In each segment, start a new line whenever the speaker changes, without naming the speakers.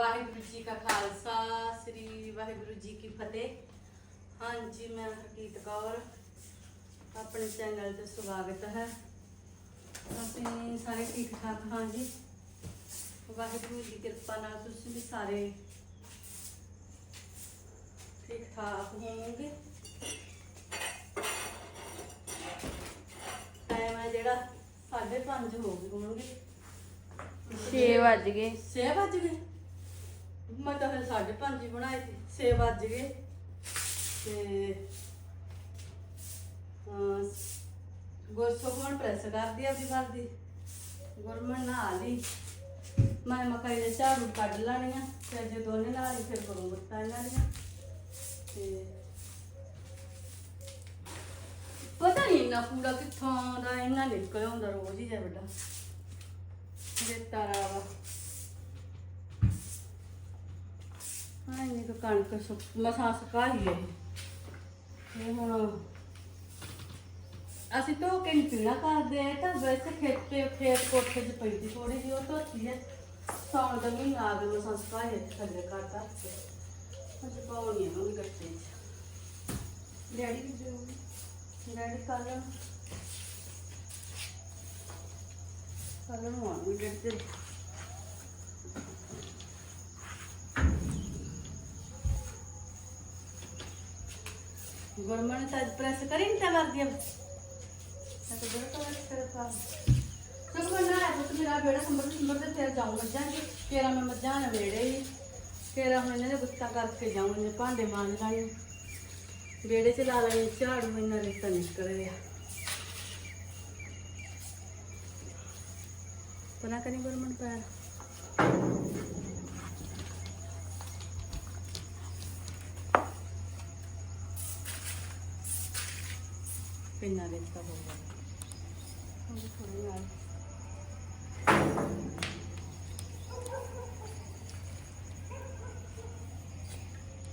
ਵਾਹਿਗੁਰੂ ਜੀ ਕਾ ਖਾਲਸਾ ਸ੍ਰੀ ਵਾਹਿਗੁਰੂ ਜੀ ਕੀ ਫਤਿਹ। ਹਾਂਜੀ ਮੈਂ ਹਰਕੀਤ ਕੌਰ ਆਪਣੇ ਚੈਨਲ ਤੇ ਸਵਾਗਤ ਹੈ। ਅਸੀਂ ਸਾਰੇ ਠੀਕ ਠਾਕ ਹਾਂ ਜੀ। ਵਾਹਿਗੁਰੂ ਦੀ ਕਿਰਪਾ ਨਾਲ ਤੁਸੀਂ ਵੀ ਸਾਰੇ ਠੀਕ ਠਾਕ ਹੋਵੋਗੇ। ਟਾਈਮ ਹੈ ਜਿਹੜਾ 5:30 ਹੋ ਗਏ ਹੋਣਗੇ।
6 ਵੱਜ ਗਏ।
6 ਵੱਜ ਗਏ? ਮੈਂ ਤਾਂ ਫਿਰ 5:30 ਹੀ ਬਣਾਏ ਸੀ 6 ਵੱਜ ਗਏ। ਤੇ ਹਾਂ ਗੁਰਸੁਖਮਨ ਪ੍ਰੈਸ ਕਰਦੀ ਆ ਵੀ ਕਰਦੀ ਗੁਰਮਨ ਨਹਾ ਲਈ ਮੈਂ ਮਕਾਈ ਦੇ ਝਾੜੂ ਕੱਢ ਲੈਣੀਆਂ ਫਿਰ ਜੇ ਦੋਨੇ ਨਾਲ ਹੀ ਫਿਰ ਕਰੂੰਗਾ ਤਾਂ ਇਹਨਾਂ ਦੀਆਂ ਤੇ ਪਤਾ ਨਹੀਂ ਇੰਨਾ ਪੂਰਾ ਕਿੱਥੋਂ ਦਾ ਇੰਨਾ ਨਿਕਲ ਆਉਂਦਾ ਰੋਜ਼ ਹੀ ਜਾ ਵੱਡਾ ਰੇਤਾ ਰਾਵਾ ਹਾਂ ਇਹ ਤਾਂ ਕਣਕ ਸੁੱਕ ਮਸਾਂ ਸੁਕਾ ਹੀ ਇਹ ਹੁਣ ਅਸੀਂ ਧੋ ਕੇ ਨਹੀਂ ਪੀਣਾ ਕਰਦੇ ਆ ਤਾਂ ਵੈਸੇ ਖੇਤੇ ਖੇਤ ਕੋਠੇ 'ਚ ਪਈ ਸੀ ਥੋੜੀ ਜਿਹੀ ਉਹ ਧੋਤੀ ਹੈ ਸੌਣ ਦਾ ਮਹੀਨਾ ਆ ਗਿਆ ਮਸਾਂ ਸੁਕਾ ਹੈ ਥੱਲੇ ਕਰਤਾ ਅੱਜ ਪਾਉਣੀ ਹੈ ਮੰਮੀ ਗੱਟੇ 'ਚ। ਡੈਡੀ ਹੋ ਡੈਡੀ ਕੱਲ ਕੱਲ ਨੂੰ ਆਉਣਗੇ ਡੈਡੀ ਤੇ ਗੁਰਮਨ ਤਾਂ ਪ੍ਰੈਸ ਕਰੀ ਨਹੀਂ ਤਾਂ ਕਰਦੀ ਅਬ ਮੈਂ ਤਾਂ ਬੜਾ ਕਲਰ ਕਰ ਪਾ ਸਭ ਮੈਂ ਨਾ ਆਇਆ ਤਾਂ ਮੇਰਾ ਬੇੜਾ ਸੰਭਰ ਸੰਭਰ ਤੇ ਫਿਰ ਜਾਊਂ ਮੱਝਾਂ ਚ। ਤੇਰਾ ਮੈਂ ਮੱਝਾਂ ਨੇ ਵੇੜੇ ਹੀ। ਤੇਰਾ ਹੁਣ ਇਹਨਾਂ ਦੇ ਗੁੱਸਾ ਕਰਕੇ ਜਾਊਂ, ਇਹਨੇ ਭਾਂਡੇ ਮਾਂਜ ਲਾਏ। ਵੇੜੇ ਚ ਲਾ ਲਾਏ, ਝਾੜੂ ਇਹਨਾਂ ਨੇ ਤਾਂ ਨਿਕਲ ਰਿਹਾ ਪਨਾ ਕਰੀ ਗੁਰਮਨ ਪੈਰ ਪਿੰਨਾ ਦਿੱਤਾ ਹੋਊਗਾ ਹੁਣ ਥੋੜੀ ਨਾਲ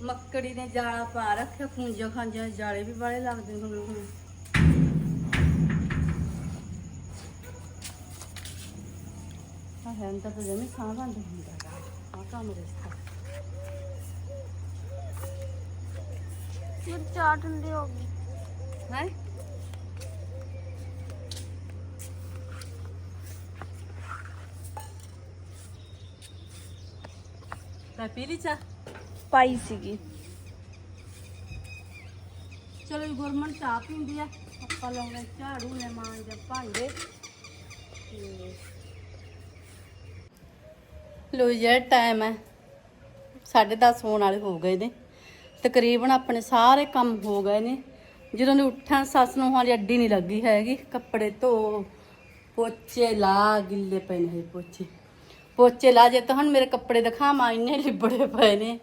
ਮੱਕੜੀ ਨੇ ਜਾਲਾ ਪਾ ਰੱਖਿਆ ਖੂੰਜਾ ਖਾਂਜਾ ਜਾਲੇ ਵੀ ਬਾਲੇ ਲੱਗਦੇ ਹੁਣ ਹੁਣ ਆ ਹੈ ਤਾਂ ਫਿਰ ਜਮੀ ਸਾਹ ਬੰਦ ਹੁੰਦਾ। ਆ ਕੰਮ ਰਸਤਾ
ਫਿਰ ਚਾਰ ਠੰਡੇ ਹੋ ਗਏ
ਹੈ? ਤਾਂ ਪੀ ਲਈ ਚਾਹ?
ਪਾਈ ਸੀਗੀ।
ਚਲੋ ਜੀ ਗੁਰਮਨ ਚਾਹ ਪੀਂਦੀ ਆ। ਆਪਾਂ ਲਾਉਂਦੇ ਝਾੜੂ ਲੈ ਮਾਂਜ ਭਾਂਡੇ। ਤੇ ਲੋ ਜਿਹੜਾ ਟਾਈਮ ਹੈ 10:30 ਹੋਣ ਵਾਲੇ ਹੋ ਗਏ ਨੇ। ਤਕਰੀਬਨ ਆਪਣੇ ਸਾਰੇ ਕੰਮ ਹੋ ਗਏ ਨੇ। ਜਦੋਂ ਦੀ ਉੱਠਾਂ ਸੱਸ ਨੂੰ ਹਾਲੇ ਅੱਡੀ ਨਹੀਂ ਲੱਗੀ ਹੈਗੀ। ਕੱਪੜੇ ਧੋ ਪੋਚੇ ਲਾ ਗਿੱਲੇ ਪਏ ਨੇ ਹਜੇ ਪੋਚੇ। ਪੋਚੇ ਲਾ ਜੇ ਤਾਂ ਹੁਣ ਮੇਰੇ ਕੱਪੜੇ ਦਿਖਾਵਾਂ, ਇੰਨੇ ਲਿਬੜੇ ਪਏ ਨੇ।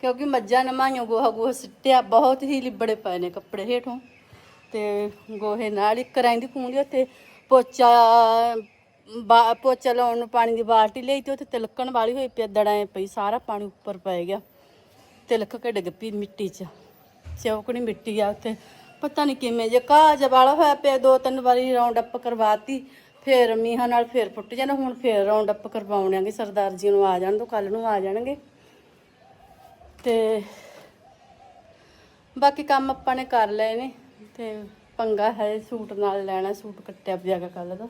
ਕਿਉਂਕਿ ਮੱਝਾਂ ਨਮਾਈਆਂ ਗੋਹਾ ਗੋਹਾ ਸਿੱਟਿਆ, ਬਹੁਤ ਹੀ ਲਿਬੜੇ ਪਏ ਨੇ ਕੱਪੜੇ ਹੇਠੋਂ। ਤੇ ਗੋਹੇ ਨਾਲ ਇੱਕ ਰਹਿੰਦੀ ਕੂੰਡੀ ਉੱਤੇ ਪੋਚਾ, ਬਾ- ਪੋਚਾ ਲਾਉਣ ਨੂੰ ਪਾਣੀ ਦੀ ਬਾਲਟੀ ਲਈ ਤੇ ਉੱਥੇ ਤਿਲਕਣ ਵਾਲੀ ਹੋਈ ਪਈ ਦੜਾਂ ਪਈ, ਸਾਰਾ ਪਾਣੀ ਉੱਪਰ ਪੈ ਗਿਆ। ਤਿਲਕ ਕੇ ਡਿੱਗ ਪਈ ਮਿੱਟੀ 'ਚ ਚੌਕਣੀ ਮਿੱਟੀ ਆ ਉੱਥੇ। ਪਤਾ ਨਹੀਂ ਕਿਵੇਂ ਜੇ ਘਾਹ ਵਾਲਾ ਹੋਇਆ ਪਿਆ, ਦੋ ਤਿੰਨ ਵਾਰੀ ਰਾਉਂਡ ਅਪ ਕਰਵਾਤੀ। ਫੇਰ ਮੀਂਹਾਂ ਨਾਲ ਫੇਰ ਫੁੱਟ ਜਾਣਾ, ਹੁਣ ਫੇਰ ਰਾਉਂਡ ਅਪ ਕਰਵਾਉਣਾਂਗੇ ਸਰਦਾਰ ਜੀ ਨੂੰ ਆ ਜਾਣ ਦੋ ਕੱਲ ਨੂੰ ਆ ਜਾਣਗੇ। ਤੇ ਬਾਕੀ ਕੰਮ ਆਪਾਂ ਨੇ ਕਰ ਲਏ ਨੇ, ਤੇ ਪੰਗਾ ਹੈ ਸੂਟ ਨਾਲ ਲੈਣਾ, ਸੂਟ ਕੱਟਿਆ ਪਿਆਗਾ ਕੱਲ ਦਾ।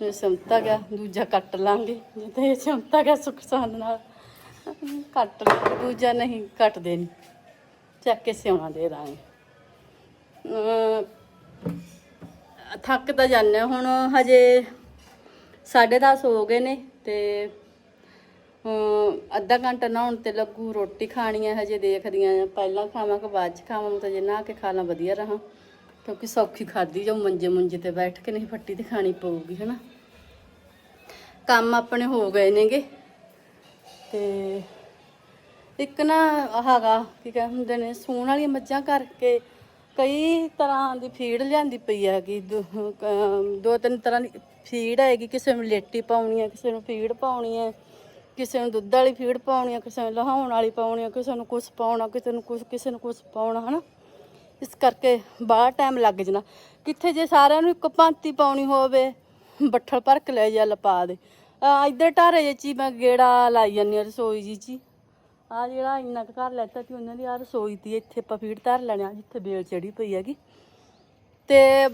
ਜੇ ਸੰਤਾ ਗਿਆ, ਦੂਜਾ ਕੱਟ ਲਾਂਗੇ ਜੇ ਤਾਂ ਇਹ ਗਿਆ ਸੁੱਖ ਸਾਂਦ ਨਾਲ। ਕੱਟ ਲਾਂਗੇ ਦੂਜਾ ਨਹੀਂ, ਕੱਟਦੇ ਨਹੀਂ। ਚੱਕ ਕੇ ਸਿਉਣਾ ਦੇ ਦਾਂਗੇ। ਥੱਕ ਤਾਂ ਜਾਂਦੇ ਹਾਂ। ਹੁਣ ਹਜੇ 10:30 ਹੋ ਗਏ ਨੇ ਤੇ ਅੱਧਾ ਘੰਟਾ ਨਹਾਉਣ ਤੇ ਲੱਗੂ, ਰੋਟੀ ਖਾਣੀ ਹੈ ਹਜੇ ਦੇਖਦੀਆਂ ਹਾਂ। ਪਹਿਲਾਂ ਖਾਵਾਂ ਕਿ ਬਾਅਦ ਚ ਖਾਵਾਂ ਤਾਂ ਜੇ ਨਹਾ ਕੇ ਖਾ ਲਾਂ, ਵਧੀਆ ਰਹਾ। ਕਿਉਂਕਿ ਸੌਖੀ ਖਾਦੀ ਜੋ ਮੰਜੇ ਮੁੰਜੇ ਤੇ ਬੈਠ ਕੇ ਨਹੀਂ ਫੱਟੀ ਤੇ ਖਾਣੀ ਪਊਗੀ, ਹਨਾ। ਕੰਮ ਆਪਣੇ ਹੋ ਗਏ ਨੇਗੇ। ਤੇ ਇੱਕ ਨਾ ਹੈਗਾ, ਕੀ ਕਹਿੰਦੇ ਹੁੰਦੇ ਨੇ, ਸੂਣ ਵਾਲੀਆਂ ਮੱਝਾਂ ਕਰਕੇ ਕਈ ਤਰ੍ਹਾਂ ਦੀ ਫੀਡ ਲਿਆਂਦੀ ਪਈ ਹੈਗੀ, ਦੋ, ਅਮ, ਦੋ ਤਿੰਨ ਤਰ੍ਹਾਂ ਦੀ ਫੀਡ ਹੈਗੀ, ਕਿਸੇ ਨੂੰ ਲੇਟੀ ਪਾਉਣੀ ਹੈ, ਕਿਸੇ ਨੂੰ ਫੀਡ ਪਾਉਣੀ ਹੈ, ਕਿਸੇ ਨੂੰ ਦੁੱਧ ਵਾਲੀ ਫੀਡ ਪਾਉਣੀ ਹੈ, ਕਿਸੇ ਨੂੰ ਲਹਾਉਣ ਵਾਲੀ ਪਾਉਣੀ ਹੈ, ਕਿਸੇ ਨੂੰ ਕੁਛ ਪਾਉਣਾ, ਕਿਸੇ ਨੂੰ ਕੁਛ, ਕਿਸੇ ਨੂੰ ਕੁਛ ਪਾਉਣਾ, ਹਨਾ? ਇਸ ਕਰਕੇ ਬਾਹਰ ਟਾਈਮ ਲੱਗ ਜਾਣਾ। ਕਿੱਥੇ ਜੇ ਸਾਰਿਆਂ ਨੂੰ ਇੱਕ ਭਾਂਤੀ ਪਾਉਣੀ ਹੋਵੇ, ਬੱਠਲ ਭਰ ਕੇ ਲੈ ਜਾ, ਲਪਾ ਦੇ। ਆ ਇੱਧਰ ਢਾਰੇ ਜਿਹੇ 'ਚ ਹੀ ਮੈਂ ਗੇੜਾ ਲਾਈ ਜਾਂਦੀ ਹਾਂ ਰਸੋਈ ਜੀ 'ਚ ਹੀ। ਆ ਜਿਹੜਾ ਇੰਨਾ ਕੁ ਘਰ ਲੈਤਾ ਸੀ, ਉਹਨਾਂ ਦੀ ਆ ਰਸੋਈ ਤੀ ਇੱਥੇ ਆਪਾਂ ਫੀਡ ਧਰ ਲੈਣੇ ਆ, ਜਿੱਥੇ ਬੇਲ ਚੜੀ ਪਈ ਹੈਗੀ। ਤੇ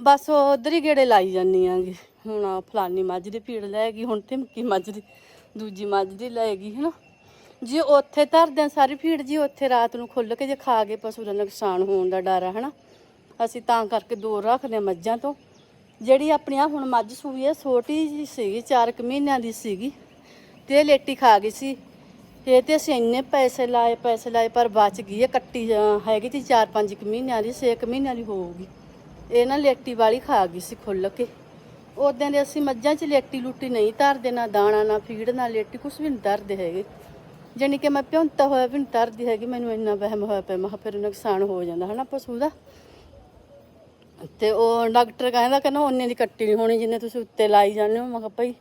ਬਸ ਉਧਰ ਹੀ ਗੇੜੇ ਲਾਈ ਜਾਂਦੀ ਆਂਗੀ ਹੁਣ ਆਹ ਫਲਾਨੀ ਮੱਝ ਦੀ ਭੀੜ ਲੈ ਗਈ, ਹੁਣ ਧਮਕੀ ਮੱਝ ਦੀ, ਦੂਜੀ ਮੱਝ ਦੀ ਲੈ ਗਈ, ਹਨਾ। ਜੇ ਉੱਥੇ ਧਰਦੇ ਆ ਸਾਰੀ ਭੀੜ ਜੀ ਉੱਥੇ ਰਾਤ ਨੂੰ ਖੁੱਲ ਕੇ ਜੇ ਖਾ ਗਏ ਪਸ਼ੂ ਦਾ ਨੁਕਸਾਨ ਹੋਣ ਦਾ ਡਰ ਹੈ ਹਨਾ। ਅਸੀਂ ਤਾਂ ਕਰਕੇ ਦੂਰ ਰੱਖਦੇ ਹਾਂ ਮੱਝਾਂ ਤੋਂ। ਜਿਹੜੀ ਆਪਣੀ ਆ ਹੁਣ ਮੱਝ ਸੂਈ ਹੈ ਛੋਟੀ ਜੀ ਸੀਗੀ 4 ਕੁ ਮਹੀਨਿਆਂ ਦੀ ਸੀਗੀ, ਤੇ ਲੇਟੀ ਖਾ ਗਈ ਸੀ। ਇਹ ਤੇ ਅਸੀਂ ਇੰਨੇ ਪੈਸੇ ਲਾਏ ਪੈਸੇ ਲਾਏ ਪਰ ਬਚ ਗਈ ਹੈ ਕੱਟੀ ਅਹ, ਹੈਗੀ ਤੀ 4-5 ਕੁ ਮਹੀਨਿਆਂ ਦੀ 6 ਮਹੀਨਿਆਂ ਦੀ ਹੋਊਗੀ। ਇਹ ਨਾ ਲੇਟੀ ਵਾਲੀ ਖਾ ਗਈ ਸੀ ਖੁੱਲ ਕੇ। ਉਦੋਂ ਦੇ ਅਸੀਂ ਮੱਝਾਂ 'ਚ ਲੇਟੀ ਲੂਟੀ ਨਹੀਂ ਧਰਦੇ ਨਾ ਦਾਣਾ ਨਾ ਫੀਡ ਨਾ ਲੇਟੀ ਕੁਝ ਵੀ ਨਹੀਂ ਧਰਦੇ ਹੈਗੇ। ਜਾਣੀ ਕਿ ਮੈਂ ਭਿਉਂਤਾ ਹੋਇਆ ਵੀ ਨਹੀਂ ਧਰਦੀ ਹੈਗੀ ਮੈਨੂੰ ਇੰਨਾ ਵਹਿਮ ਹੋਇਆ ਪਿਆ ਮੈਂ ਕਿਹਾ ਫਿਰ ਨੁਕਸਾਨ ਹੋ ਜਾਂਦਾ ਹਨਾ ਪਸ਼ੂ ਦਾ। ਤੇ ਉਹ ਡਾਕਟਰ ਕਹਿੰਦਾ ਕਹਿੰਦਾ ਉਹਨੇ ਦੀ ਕੱਟੀ ਨਹੀਂ ਹੋਣੀ ਜਿੰਨੇ ਤੁਸੀਂ ਉੱਤੇ ਲਾਈ ਜਾਂਦੇ ਹੋ ਮੈਂ ਕਿਹਾ ਭਾਈ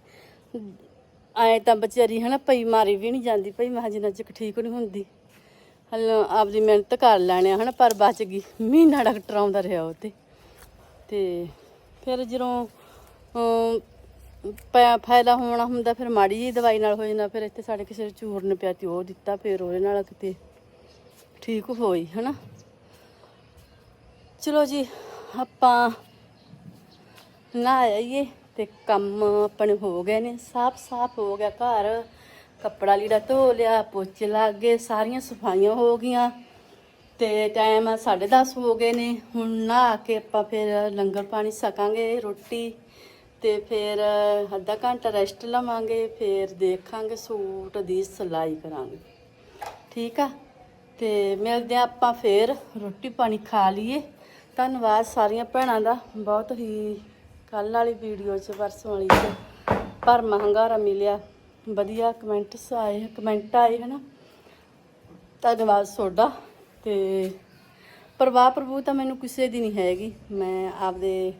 ਐ ਤਾਂ ਵਿਚਾਰੀ ਹਨਾ ਪਈ ਮਾਰੀ ਵੀ ਨਹੀਂ ਜਾਂਦੀ, ਭਈ ਮੈਂ ਕਿਹਾ ਜਿੰਨਾ ਚਿਕ ਠੀਕ ਨਹੀਂ ਹੁੰਦੀ। ਹਲ, ਆਪਦੀ ਮਿਹਨਤ ਕਰ ਲੈਣੇ ਆ ਹਨਾ, ਪਰ ਬਚ ਗਈ। ਮਹੀਨਾ ਡਾਕਟਰ ਆਉਂਦਾ ਰਿਹਾ ਉਹ ਤੇ। ਤੇ ਫਿਰ ਜਦੋਂ ਪੈ- ਫਾਇਦਾ ਹੋਣਾ ਹੁੰਦਾ, ਫਿਰ ਮਾੜੀ ਜੀ ਦਵਾਈ ਨਾਲ ਹੋ ਜਾਂਦਾ, ਫਿਰ ਇੱਥੇ ਸਾਡੇ ਕਿਸੇ ਚੂਰਨ ਪਿਆ ਤੇ ਉਹ ਦਿੱਤਾ, ਫਿਰ ਉਹਦੇ ਨਾਲ ਕਿਤੇ ਠੀਕ ਹੋਈ, ਹਨਾ। ਚਲੋ ਜੀ, ਆਪਾਂ ਨਾ ਆਈਏ ਤੇ ਕੰਮ ਆਪਣੇ ਹੋ ਗਏ ਨੇ, ਸਾਫ਼ ਸਾਫ਼ ਹੋ ਗਿਆ ਘਰ। ਕੱਪੜਾ ਲੀੜਾ ਧੋ ਲਿਆ, ਪੋਚੇ ਲੱਗ ਗਏ, ਸਾਰੀਆਂ ਸਫਾਈਆਂ ਹੋ ਗਈਆਂ। ਤੇ ਟਾਈਮ 10:30 ਹੋ ਗਏ ਨੇ। ਹੁਣ ਨਹਾ ਕੇ ਆਪਾਂ ਫਿਰ ਲੰਗਰ ਪਾਣੀ ਸਕਾਂਗੇ ਰੋਟੀ ਤੇ ਫਿਰ ਅੱਧਾ ਘੰਟਾ ਰੈਸਟ ਲਵਾਂਗੇ, ਫਿਰ ਦੇਖਾਂਗੇ ਸੂਟ ਦੀ ਸਿਲਾਈ ਕਰਾਂਗੇ। ਠੀਕ ਆ? ਤੇ ਮਿਲਦੇ ਆ ਆਪਾਂ ਫਿਰ। ਰੋਟੀ ਪਾਣੀ ਖਾ ਲਈਏ। ਧੰਨਵਾਦ ਸਾਰੀਆਂ ਭੈਣਾਂ ਦਾ। ਬਹੁਤ ਹੀ ਕੱਲ ਵਾਲੀ ਵੀਡੀਓ 'ਚ, ਪਰਸੋਂ ਵਾਲੀ 'ਚ। ਪਰ ਹੰਗਾਰਾ ਮਿਲਿਆ। ਵਧੀਆ ਕਮੈਂਟਸ ਆਏ ਕਮੈਂਟ ਆਏ, ਹਨਾ? ਧੰਨਵਾਦ ਤੁਹਾਡਾ। ਤੇ ਪਰਵਾਹ ਪ੍ਰਭੂ ਤਾਂ ਮੈਨੂੰ ਕਿਸੇ ਦੀ ਨਹੀਂ ਹੈਗੀ। ਮੈਂ ਆਪਦੇ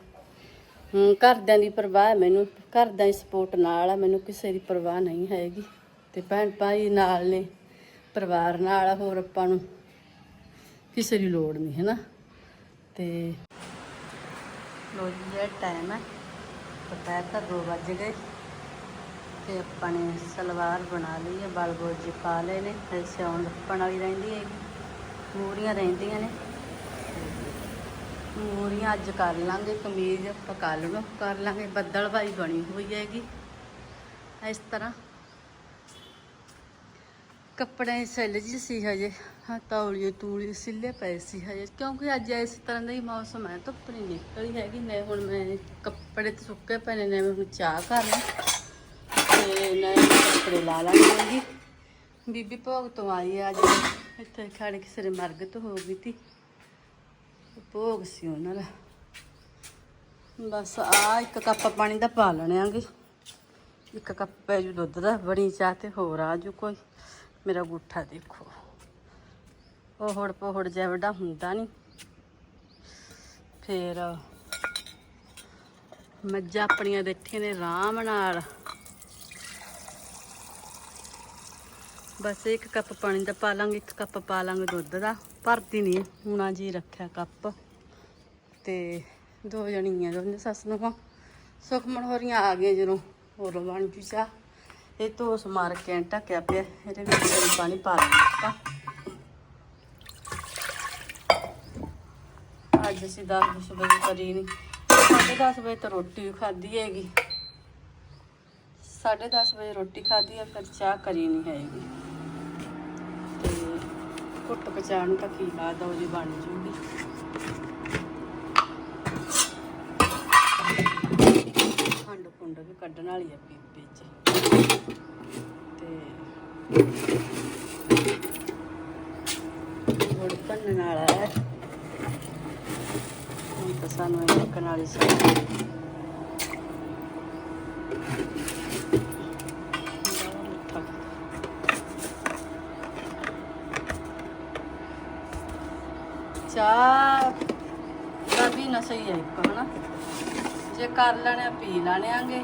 ਘਰਦਿਆਂ ਦੀ ਪਰਵਾਹ ਮੈਨੂੰ। ਘਰਦਿਆਂ ਦੀ ਸਪੋਰਟ ਨਾਲ ਆ ਮੈਨੂੰ ਕਿਸੇ ਦੀ ਪਰਵਾਹ ਨਹੀਂ ਹੈਗੀ। ਤੇ ਭੈਣ ਭਾਈ ਨਾਲ ਨੇ, ਪਰਿਵਾਰ ਨਾਲ ਹੋਰ ਆਪਾਂ ਨੂੰ ਕਿਸੇ ਦੀ ਲੋੜ ਨਹੀਂ ਹੈ ਨਾ ਤੇ ਲੋ ਜੀ, ਇਹ ਟਾਈਮ ਹੈ। ਦੁਪਹਿਰ ਦਾ 2 ਵੱਜ ਗਏ ਤੇ ਆਪਾਂ ਨੇ ਸਲਵਾਰ ਬਣਾ ਲਈ ਹੈ, ਬਲ ਬੋਜੀ ਪਾ ਲਏ ਨੇ ਤੇ ਸਿਉਣ ਲੱਪਣ ਵਾਲੀ ਰਹਿੰਦੀ ਹੈ ਮੂਰੀਆਂ ਰਹਿੰਦੀਆਂ ਨੇ। ਮੂਰੀਆਂ ਅੱਜ ਕਰ ਲਾਂਗੇ ਕਮੀਜ਼ ਆਪਾਂ ਕੱਲ੍ਹ ਨੂੰ ਕਰ ਲਾਂਗੇ। ਬੱਦਲਬਾਈ ਬਣੀ ਹੋਈ ਹੈਗੀ। ਇਸ ਤਰ੍ਹਾਂ ਕੱਪੜੇ ਸਿੱਲ ਜੀ ਸੀ ਹਜੇ। ਹਾਂ, ਤੌਲੀਏ ਤੂਲੀ ਸਿੱਲੇ ਪਏ ਸੀ ਹਜੇ। ਕਿਉਂਕਿ ਅੱਜ ਇਸ ਤਰ੍ਹਾਂ ਦਾ ਹੀ ਮੌਸਮ ਹੈ, ਧੁੱਪ ਨਹੀਂ ਨਿਕਲੀ ਹੈਗੀ। ਮੈਂ ਹੁਣ ਮੈਂ ਕੱਪੜੇ ਤੇ ਸੁੱਕੇ ਪਏ ਨੇ, ਮੈਂ ਹੁਣ ਚਾਹ ਕਰ ਲਾਂ। ਤੇ ਨਵੇਂ ਕੱਪੜੇ ਲਾ ਲਾਂਗੀ ਬੀਬੀ ਭੋਗ ਤੋਂ ਆਈ ਹੈ ਅੱਜ। ਇੱਥੇ ਖੜ ਕੇ ਸਿਰੇ ਤੋਂ ਹੋ ਗਈ ਤੀ। ਭੋਗ ਸੀ ਉਹਨਾਂ ਦਾ। ਬਸ ਆ ਇੱਕ ਕੱਪ ਪਾਣੀ ਦਾ ਪਾ ਲੈਣਾਂਗੇ ਇੱਕ ਕੱਪ ਪੈ ਜੂ ਦੁੱਧ ਦਾ, ਬਣੀ ਚਾਹ ਤੇ ਹੋਰ ਆ ਜੂ ਕੋਈ। ਮੇਰਾ ਗੁੱਠਾ ਦੇਖੋ। ਪੋਹੜ ਪੋਹੜ ਜਿਹਾ ਵੱਡਾ ਹੁੰਦਾ ਨਹੀਂ ਫਿਰ ਮੱਝਾਂ ਆਪਣੀਆਂ ਬੈਠੀਆਂ ਨੇ ਆਰਾਮ ਨਾਲ। ਬਸ ਇੱਕ ਕੱਪ ਪਾਣੀ ਦਾ ਪਾ ਲਾਂਗੇ, ਇੱਕ ਕੱਪ ਪਾ ਲਾਂਗੇ ਦੁੱਧ ਦਾ। ਭਰਦੀ ਨਹੀਂ ਹੁਣਾ ਜੀ ਰੱਖਿਆ ਕੱਪ। ਤੇ ਦੋ ਜਣੀਆਂ ਦੋਨੇ ਸੱਸ ਨੂੰ। ਸੁਖਮਨ ਹੋਰੀਆਂ ਆ ਗਈਆਂ ਜਦੋਂ, ਹੋਰ ਬਣ ਜੂ ਚਾਹ। ਇਹ ਤੋਸ ਮਾਰ ਕੇ ਐਂ ਢੱਕਿਆ ਪਿਆ, ਇਹਦੇ ਵਿੱਚ ਪਾਣੀ ਪਾ ਦਿੱਤਾ। ਅੱਜ ਅਸੀਂ 10 ਵਜੇ ਕਰੀ ਨਹੀਂ ਸਾਢੇ 10 ਵਜੇ ਤਾਂ ਰੋਟੀ ਵੀ ਖਾਧੀ ਹੈਗੀ। ਸਾਢੇ 10 ਵਜੇ ਰੋਟੀ ਖਾਧੀ ਹੈ ਫਿਰ ਚਾਹ ਕਰੀ ਨਹੀਂ ਹੈਗੀ। ਤੇ ਕੁੱਟ ਪਚਾਣ ਨੂੰ ਤਾਂ ਕੀ ਲੱਗਦਾ ਉਹ ਜੀ ਬਣ ਜੂਗੀ। ਖੰਡ ਖੁੰਡ ਵੀ ਕੱਢਣ ਵਾਲੀ ਆ ਪੀਪੇ ਚ ਤੇ ਗੁੜ ਭੰਨਣ ਵਾਲਾ ਹੈ। ਹੁਣ ਤਾਂ ਸਾਨੂੰ ਇਹ ਰੱਖਣ ਵਾਲੀ ਸਬਜ਼ੀ ਬੜਾ ਮਿੱਠਾ। ਚਾਹ ਦਾ ਵੀ ਨਾ ਸਹੀ ਹੈ ਇੱਕ ਹਨਾ? ਜੇ ਕਰ ਲੈਣੇ ਆ, ਪੀ ਲੈਣੇ ਆਂਗੇ।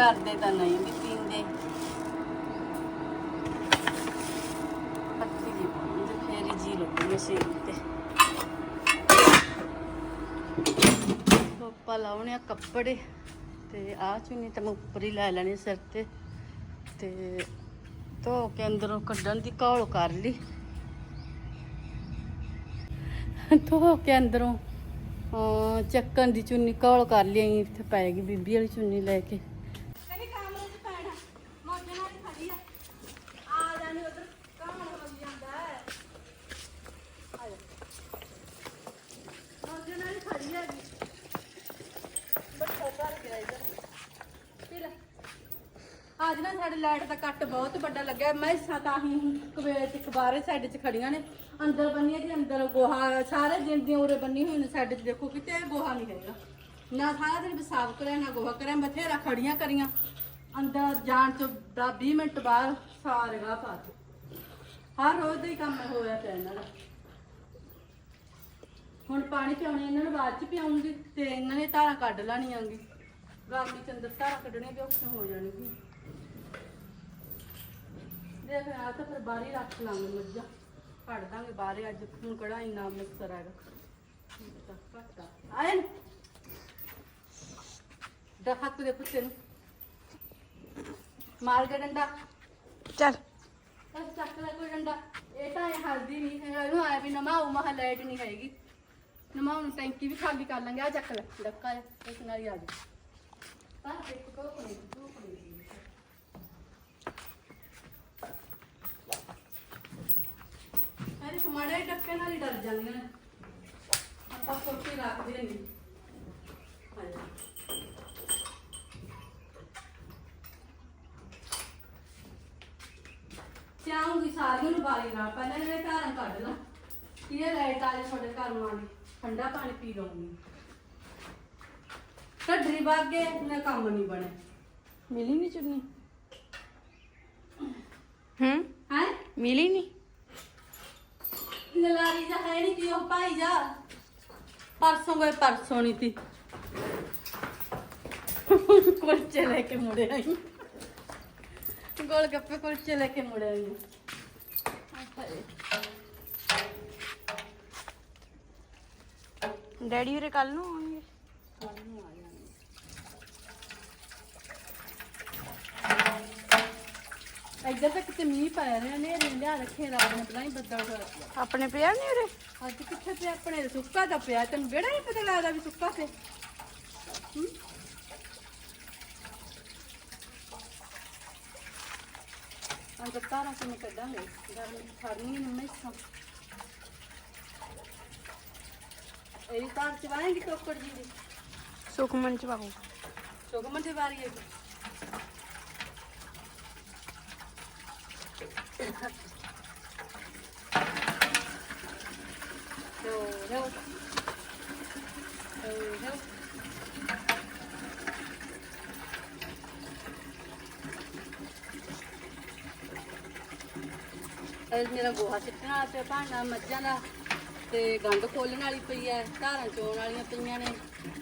ਕਰਦੇ ਤਾਂ ਨਹੀਂ ਵੀ ਪੀਂਦੇ। ਪੱਤੀ ਦੀ ਪਾਉਂਦੇ ਫੇਰ ਜੀ ਲੱਗੂ ਮਸ਼ੀਨ ਤੇ। ਪਾਪਾ ਲਾਉਣੇ ਆ ਕੱਪੜੇ ਤੇ ਆ ਚੁੰਨੀ ਤਾਂ ਮੈਂ ਉੱਪਰ ਹੀ ਲੈ ਲੈਣੀ ਸਿਰ ਤੇ। ਤੇ ਧੋ ਕੇ ਅੰਦਰੋਂ ਕੱਢਣ ਦੀ ਘੋਲ ਕਰ ਲਈ। ਧੋ ਕੇ ਅੰਦਰੋਂ ਚੱਕਣ ਦੀ ਚੁੰਨੀ ਘੋਲ ਕਰ ਲਈ ਇੱਥੇ ਗਈ ਬੀਬੀ ਵਾਲੀ ਚੁੰਨੀ ਲੈ ਕੇ ਕਹਿੰਦੀ ਕਮਰੇ 'ਚ ਪੈਣਾ ਮੋਜੇ ਨਾਲ ਖੜੀ ਆ ਆ ਜਾਣੀ ਉਧਰ ਕੌਣ ਹੋ ਜਾਂਦਾ ਹੈ ਆ ਜਾ ਮੋਜੇ ਨਾਲ ਹੀ ਖੜੀ ਆ ਬੱਠਾ ਭਰ ਗਿਆ ਇਧਰ ਫਿਰ ਅੱਜ ਨਾ ਸਾਡੇ ਲਾਈਟ ਦਾ ਕੱਟ ਬਹੁਤ ਵੱਡਾ ਲੱਗਿਆ। ਮੈਂ ਤਾਂ ਹੀ ਕਵੇਲੇ ਚ ਕਬਾਰੇ ਸਾਡੇ ਚ ਖੜੀਆਂ ਨੇ। ਅੰਦਰ ਬੰਨੀ ਜੀ, ਅੰਦਰ ਗੋਹਾ, ਸਾਰੇ ਦਿਨ ਦੀਆਂ ਉਰੇ ਬੰਨੀ ਹੋਈ ਨੇ ਸਾਡੇ ਚ ਦੇਖੋ ਕਿਤੇ ਗੋਹਾ ਨਹੀਂ ਹੈਗਾ। ਨਾ ਸਾਰਾ ਦਿਨ ਸਾਫ਼ ਕਰਿਆ, ਨਾ ਗੋਹਾ ਕਰਿਆ, ਬਥੇਰਾ ਖੜੀਆਂ ਕਰੀਆਂ। ਅੰਦਰ ਜਾਣ ਤੋਂ 20 ਮਿੰਟ ਬਾਅਦ ਸਾਰੇ ਗਾਹ ਪਾ ਦਿੱਤੇ। ਹਰ ਰੋਜ਼ ਦਾ ਹੀ ਕੰਮ ਹੋਇਆ ਪਿਆ ਇਹਨਾਂ ਦਾ। ਹੁਣ ਪਾਣੀ ਪਿਆਉਣੇ, ਇਹਨਾਂ ਨੂੰ ਬਾਅਦ ਚ ਪਿਆਉਂਗੀ ਤੇ ਇਹਨਾਂ ਨੇ ਧਾਰਾਂ ਕੱਢ ਲੈਣੀਆਂਗੀ ਗਰਮੀ ਚ ਅੰਦਰ ਧਾਰਾਂ ਕੱਢਣੀਆਂ ਵੀ ਔਖੀਆਂ ਹੋ ਜਾਣਗੀਆਂ। ਦੇਖ ਆ ਤਾਂ ਫਿਰ ਬਾਹਰ ਹੀ ਰੱਖ ਲਾਂਗੇ ਮੱਝਾਂ। ਕੱਢ ਦਾਂਗੇ ਬਾਹਰੇ ਅੱਜ ਹੁਣ ਕਿਹੜਾ ਇੰਨਾ ਮਿਕਸਰ ਹੈਗਾ। ਤਾਂ ਘੱਟ ਆ। ਆਏ ਨੂੰ। ਦਾ ਹੱਥ ਦੇ ਪੁੱਤੇ ਨੂੰ ਮਾਰ ਕੇ ਡੰਡਾ।
ਚੱਲ।
ਬਸ ਚੱਕ ਲੈ ਕੋਈ ਡੰਡਾ। ਇਹ ਤਾਂ ਇਹ ਹਲਦੀ ਨਹੀਂ ਹੈ ਇਹਨੂੰ ਆਇਆ ਵੀ ਨਮਾਉ ਮਹਾ ਲਾਈਟ ਨਹੀਂ ਹੈਗੀ। ਨਮਾਉ ਨੂੰ ਟੈਂਕੀ ਵੀ ਖਾਲੀ ਕਰ ਲਾਂਗੇ ਆ ਚੱਕ ਲੈ। ਡੱਕਾ ਇਸ ਨਾਲ ਹੀ ਆ ਜਾ ਤਾਂ ਇੱਕ ਕੋ ਕੋਣੀ ਸਮਾੜੇ ਡੱਕੇ ਨਾਲ ਹੀ ਡਰ ਜਾਂਦੀਆਂ ਨੇ। ਆਪਾਂ ਸੋਚੀ ਰੱਖਦੇ ਨਹੀਂ ਚਾਹੂੰਗੀ ਸਾਰੀਆਂ ਨੂੰ ਬਾਰੀ ਨਾਲ। ਪਹਿਲਾਂ ਇਹ ਧਾਰਾਂ ਕੱਢ ਲਾਂ। ਇਹ ਲਾਈਟ ਆ ਜੇ ਤੁਹਾਡੇ ਘਰ ਨੂੰ ਆਣੀ ਠੰਡਾ ਪਾਣੀ ਪੀ ਲਵਾਂਗੀ ਢੱਡਰੀ ਬਾਗੇ ਨਾ ਕੰਮ ਨਹੀਂ ਬਣੇ।
ਮਿਲੀ ਨਹੀਂ ਚੁੰਨੀ? ਹੂੰ?
ਹੈ
ਮਿਲੀ ਨਹੀਂ
ਨਲਾਰੀ ਜਾ ਹੈ ਨਹੀਂ ਕਿ ਉਹ ਭਾਈ ਜਾ? ਪਰਸੋਂ ਗਏ ਪਰਸੋਂ ਨਹੀਂ ਤੀ। ਕੁਲਚੇ ਲੈ ਕੇ ਮੁੜੇ ਆਈ। ਗੋਲ ਗੱਪੇ ਕੁਲਚੇ ਲੈ ਕੇ ਮੁੜੇ ਆਈ।
ਡੈਡੀ ਉਰੇ ਕੱਲ ਨੂੰ ਆਉਣਗੇ?
ਇੱਧਰ ਤੱਕ ਤੇ ਮੀਂਹ ਪੈ ਰਿਹਾ ਨੇ ਰਿੰਦਿਆ ਰੱਖੇ ਰੱਬ ਨੇ ਪਤਾ ਨਹੀਂ ਬੱਦਲ ਹੋਇਆ।
ਆਪਣੇ ਪਿਆ ਨਹੀਂ ਉਰੇ
ਅੱਜ ਕਿੱਥੇ ਪਿਆ? ਆਪਣੇ ਸੁੱਕਾ ਦਾ ਪਿਆ। ਤੈਨੂੰ ਬੇੜਾ ਨਹੀਂ ਪਤਾ ਲੱਗਦਾ ਵੀ ਸੁੱਕਾ ਤੇ ਹੂੰ? ਅੰਦਰ ਤਾਰਾਂ ਕਿਵੇਂ ਕੱਢਾਂਗੇ। ਗਰਮੀ ਖੜਨੀ ਨਹੀਂ ਮੈਂ ਇੱਥੋਂ। ਇਹ ਤਾਰ ਚਵਾਏਂਗੀ ਟੋਕੜ ਜੀ ਦੀ।
ਸੁਖਮਨ ਚ ਪਾਉ
ਸੁਗਮਨ ਦੀ ਵਾਰੀ ਹੈ ਹੋ ਹੋ ਹੋ ਹੋ ਇਹ ਮੇਰਾ ਗੋਹਾ ਸਿੱਟਣ ਤੇ ਭਾਂਡਾ ਮੱਝਾਂ ਦਾ ਤੇ ਗੰਡ ਖੋਲਣ ਵਾਲੀ ਪਈ ਐ ਧਾਰਾਂ ਚੋਣ ਵਾਲੀਆਂ ਪਈਆਂ ਨੇ।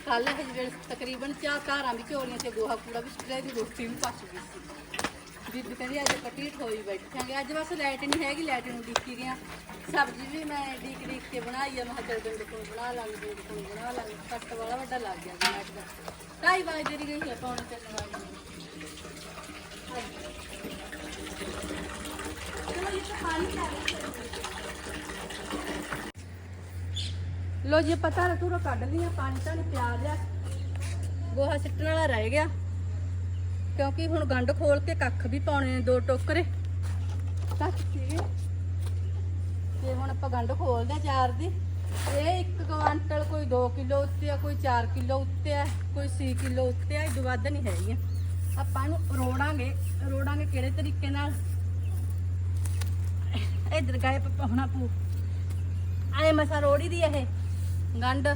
ਕੱਲ ਹਜੇ ਤਕਰੀਬਨ ਚਾਰ ਧਾਰਾਂ ਵੀ ਚੋਰੀਆਂ ਤੇ ਗੋਹਾ ਕੂੜਾ ਵੀ ਸੁੱਟਿਆ ਦੀ ਰੋਟੀ ਵੀ ਪੱਚ ਗਈ ਸੀ। ਬੀਬੀ ਕਹਿੰਦੀ ਅੱਜ ਕੱਟੀ ਠੋਈ ਬੈਠਾਂਗੇ। ਅੱਜ ਬਸ ਲਾਈਟ ਨਹੀਂ ਹੈਗੀ ਲਾਈਟ ਨੂੰ ਡਿੱਕੀ ਗਿਆ ਸਬਜ਼ੀ ਵੀ ਮੈਂ ਡੀਕ ਡੀਕ ਕੇ ਬਣਾਈ ਆ। ਮੈਂ ਕਿਹਾ ਚੱਲ ਕੋਲ ਬਣਾ ਲਾਂਗੇ ਡੰਡੇ ਕੋਲ ਬਣਾ ਲਾਂਗੇ। ਕੱਟ ਵਾਲਾ ਵੱਡਾ ਲੱਗ ਗਿਆ ਜੀ ਲਾਈਟ ਦਾ। ਢਾਈ ਵਜੇ ਦੀ ਗਈ ਹੈ ਪੌਣੇ ਤਿੰਨ ਵਜੇ ਚਲੋ ਇਹ ਤਾਂ ਪਾਣੀ ਲੈ ਲੋ ਜੀ ਪਤਾ ਨਾ ਤੂੰ ਕੱਢ ਲਿਆ ਪਾਣੀ ਤਾਂ ਨਹੀਂ ਪਿਆ ਲਿਆ ਗੋਹਾ ਸਿੱਟਣ ਵਾਲਾ ਰਹਿ ਗਿਆ। ਕਿਉਂਕਿ ਹੁਣ ਗੰਢ ਖੋਲ ਕੇ ਕੱਖ ਵੀ ਪਾਉਣੇ ਨੇ ਦੋ ਟੋਕਰੇ। ਕੱਖ ਸੀਗੇ ਤੇ ਹੁਣ ਆਪਾਂ ਗੰਢ ਖੋਲਦੇ ਆ ਚਾਰ ਦੀ, ਇਹ ਇੱਕ ਕੁਆਂਟਲ ਕੋਈ 2 ਕਿਲੋ ਉੱਤੇ ਆ, ਕੋਈ 4 ਕਿਲੋ ਉੱਤੇ ਆ, ਕੋਈ 6 ਕਿਲੋ ਉੱਤੇ ਆ ਇਹ ਤੋਂ ਵੱਧ ਨਹੀਂ ਹੈਗੀਆਂ ਆਪਾਂ ਇਹਨੂੰ ਰੋੜਾਂਗੇ ਰੋੜਾਂਗੇ ਕਿਹੜੇ ਤਰੀਕੇ ਨਾਲ? ਇਧਰ ਗਾਏ ਪਾਉਣਾ ਪੂ ਆਏ ਮਸਾ ਰੋੜੀ ਦੀ ਇਹ ਗੰਢ।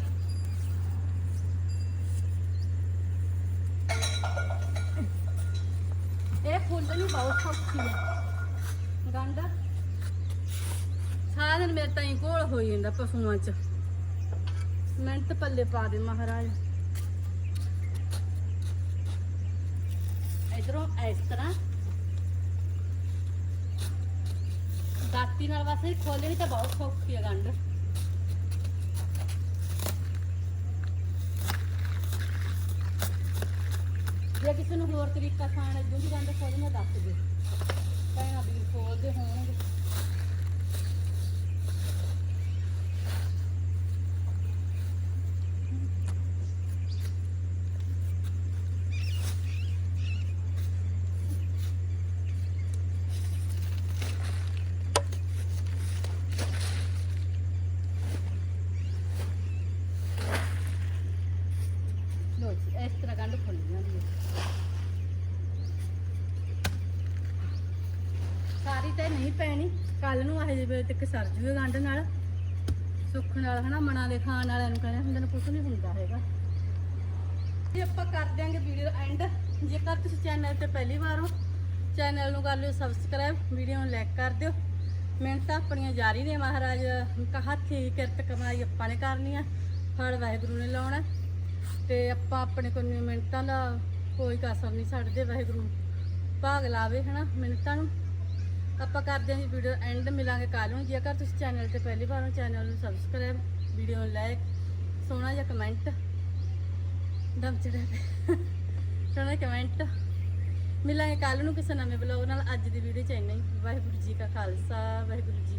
ਫੁੱਲ ਨੂੰ ਬਹੁਤ ਸੌਖੀ ਆ। ਗੰਢ। ਸਾਰਾ ਦਿਨ ਮੇਰੇ ਤਾਂ ਹੀ ਘੋਲ ਹੋਈ ਜਾਂਦਾ ਪਸ਼ੂਆਂ ਚ। ਮਿਹਨਤ ਪੱਲੇ ਪਾ ਦੇ ਮਹਾਰਾਜ। ਇਧਰੋਂ ਇਸ ਤਰ੍ਹਾਂ। ਦਾਤੀ ਨਾਲ ਬਸ ਖੋਲਣੀ ਤਾਂ ਬਹੁਤ ਸੌਖੀ ਆ ਗੰਢ। ਜਾਂ ਕਿਸੇ ਨੂੰ ਹੋਰ ਤਰੀਕਾ ਖਾਣ ਇਦੋਂ ਵੀ ਗੰਢ ਖੋਲਣਾ ਦੱਸ ਦੇ। ਭੈਣਾਂ, ਵੀਰ ਖੋਲਦੇ ਹੋਣਗੇ ਲੋ ਜੀ ਇਸ ਤਰ੍ਹਾਂ ਗੰਢ ਖੋਲਣੀ ਹੁੰਦੀ ਹੈ ਸਾਰੀ ਤਾਂ ਨਹੀਂ ਪੈਣੀ। ਕੱਲ ਨੂੰ ਆਹੇ ਜਿਹੇ ਤੱਕ ਸਰ ਜੂਏ ਗੰਢ ਨਾਲ। ਸੁੱਖ ਨਾਲ ਹਨਾ, ਮਨਾਂ ਦੇ ਖਾਣ ਵਾਲਿਆਂ ਨੂੰ ਕਹਿੰਦੇ ਹੁੰਦੇ ਨੇ ਕੁਝ ਨਹੀਂ ਹੁੰਦਾ ਹੈਗਾ। ਜੇ ਆਪਾਂ ਕਰ ਦਿਆਂਗੇ ਵੀਡੀਓ ਐਂਡ ਜੇਕਰ ਤੁਸੀਂ ਚੈਨਲ ਤੇ ਪਹਿਲੀ ਵਾਰ ਹੋ ਚੈਨਲ ਨੂੰ ਕਰ ਲਿਓ ਸਬਸਕ੍ਰਾਈਬ ਵੀਡੀਓ ਨੂੰ ਲਾਈਕ ਕਰ ਦਿਓ। ਮਿਹਨਤਾਂ ਆਪਣੀਆਂ ਜਾਰੀ ਨੇ ਮਹਾਰਾਜ। ਹੱਥੀ ਕਿਰਤ ਕਮਾਈ ਆਪਾਂ ਨੇ ਕਰਨੀ ਆ। ਫਲ ਵਾਹਿਗੁਰੂ ਨੇ ਲਾਉਣਾ। ਤੇ ਆਪਾਂ ਆਪਣੇ ਕੋਲ ਮਿਹਨਤਾਂ ਦਾ ਕੋਈ ਕਸਰ ਨਹੀਂ ਛੱਡਦੇ। ਵਾਹਿਗੁਰੂ ਭਾਗ ਲਾਵੇ ਹਨਾ ਮਿਹਨਤਾਂ ਨੂੰ। ਆਪਾਂ ਕਰਦੇ ਹਾਂ ਜੀ ਵੀਡੀਓ ਐਂਡ ਮਿਲਾਂਗੇ ਕੱਲ ਨੂੰ। ਜੇਕਰ ਤੁਸੀਂ ਚੈਨਲ ਤੇ ਪਹਿਲੀ ਵਾਰ ਹੋ ਚੈਨਲ ਨੂੰ ਸਬਸਕ੍ਰਾਈਬ ਵੀਡੀਓ ਨੂੰ ਲਾਈਕ ਸੋਹਣਾ ਜਿਹਾ ਕਮੈਂਟ ਦਮ ਚੜਿਆ ਸੋਹਣਾ ਕਮੈਂਟ ਮਿਲਾਂਗੇ ਕੱਲ ਨੂੰ ਕਿਸੇ ਨਵੇਂ ਬਲੌਗ ਨਾਲ। ਅੱਜ ਦੀ ਵੀਡੀਓ ਚ ਇੰਨਾ ਹੀ। ਵਾਹਿਗੁਰੂ ਜੀ ਕਾ ਖਾਲਸਾ, ਵਾਹਿਗੁਰੂ ਜੀ